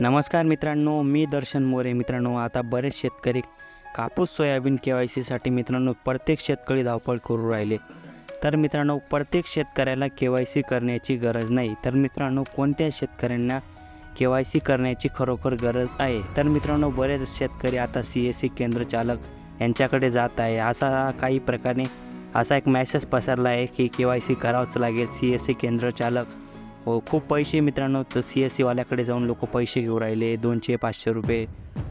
नमस्कार मित्रांनो मी दर्शन मोरे. मित्रांनो आता बरेच शेतकरी कापूस सोयाबीन के वाय सीसाठी मित्रांनो प्रत्येक शेतकरी धावपळ करू राहिले. तर मित्रांनो प्रत्येक शेतकऱ्याला के वाय सी करण्याची गरज नाही. तर मित्रांनो कोणत्या शेतकऱ्यांना के वाय सी करण्याची खरोखर गरज आहे? तर मित्रांनो बरेच शेतकरी आता सी एस सी केंद्र चालक यांच्याकडे जात आहे. असा काही प्रकारे असा एक मॅसेज पसरला आहे की के वाय सी करावंच लागेल. सी एस सी केंद्र चालक हो, खूप पैसे मित्रांनो तर सी एस सीवाल्याकडे जाऊन लोक पैसे घेऊ राहिले दोनशे पाचशे रुपये.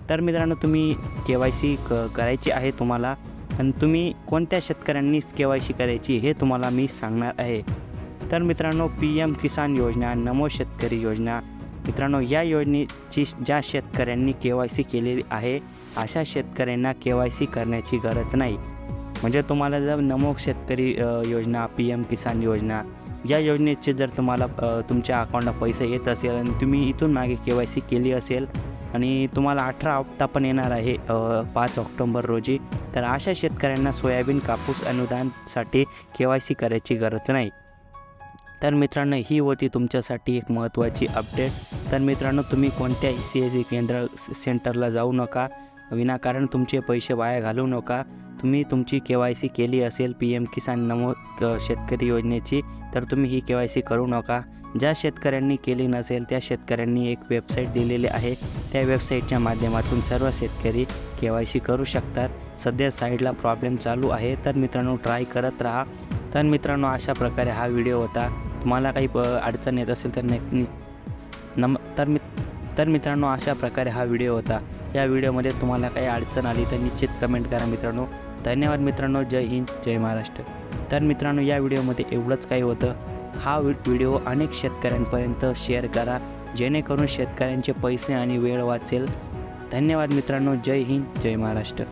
तर मित्रांनो तुम्ही के वाय सी क करायची आहे तुम्हाला आणि तुम्ही कोणत्या शेतकऱ्यांनीच के वाय सी करायची हे तुम्हाला मी सांगणार आहे. तर मित्रांनो पी एम किसान योजना नमो शेतकरी योजना मित्रांनो या योजनेची ज्या शेतकऱ्यांनी के वाय सी केलेली आहे अशा शेतकऱ्यांना के वाय सी करण्याची गरज नाही. म्हणजे तुम्हाला जर नमो शेतकरी योजना पी एम किसान योजना या योजनेचे जर तुम्हाला तुमच्या अकाउंटला पैसे येत असेल आणि तुम्ही इथून मागे के वाय सी केली असेल आणि तुम्हाला अठरा हप्ता पण येणार आहे पाच ऑक्टोंबर रोजी तर अशा शेतकऱ्यांना सोयाबीन कापूस अनुदानसाठी के वाय सी करायची गरज नाही. तर मित्रांनो ही होती तुमच्यासाठी एक महत्त्वाची अपडेट तर मित्रांनो तुम्ही कोणत्याही सी एस सी केंद्र सेंटरला जाऊ नका. विनाकारण तुमचे पैसे वाया घालवू नका. तुम्ही तुमची के वाय सी केली असेल पी एम किसान नमो शेतकरी योजनेची तर तुम्ही ही के वाय सी करू नका. ज्या शेतकऱ्यांनी केली नसेल त्या शेतकऱ्यांनी एक वेबसाईट दिलेली आहे. त्या वेबसाईटच्या माध्यमातून सर्व शेतकरी के वाय सी करू शकतात. सध्या साईडला प्रॉब्लेम चालू आहे तर मित्रांनो ट्राय करत राहा. तर मित्रांनो अशा प्रकारे हा व्हिडिओ होता. तुम्हाला काही प अडचण येत असेल तर नक्की नम तर मित तर मित्रांनो अशा प्रकारे हा व्हिडिओ होता. या व्हिडिओमध्ये तुम्हाला काही अडचण आली तर निश्चित कमेंट करा मित्रांनो. धन्यवाद मित्रांनो. जय हिंद जय महाराष्ट्र. तर मित्रांनो या व्हिडिओमध्ये एवढंच काही होतं. हा व्हिडिओ अनेक शेतकऱ्यांपर्यंत शेअर करा. जेणेकरून शेतकऱ्यांचे पैसे आणि वेळ वाचेल. धन्यवाद मित्रांनो. जय हिंद जय महाराष्ट्र.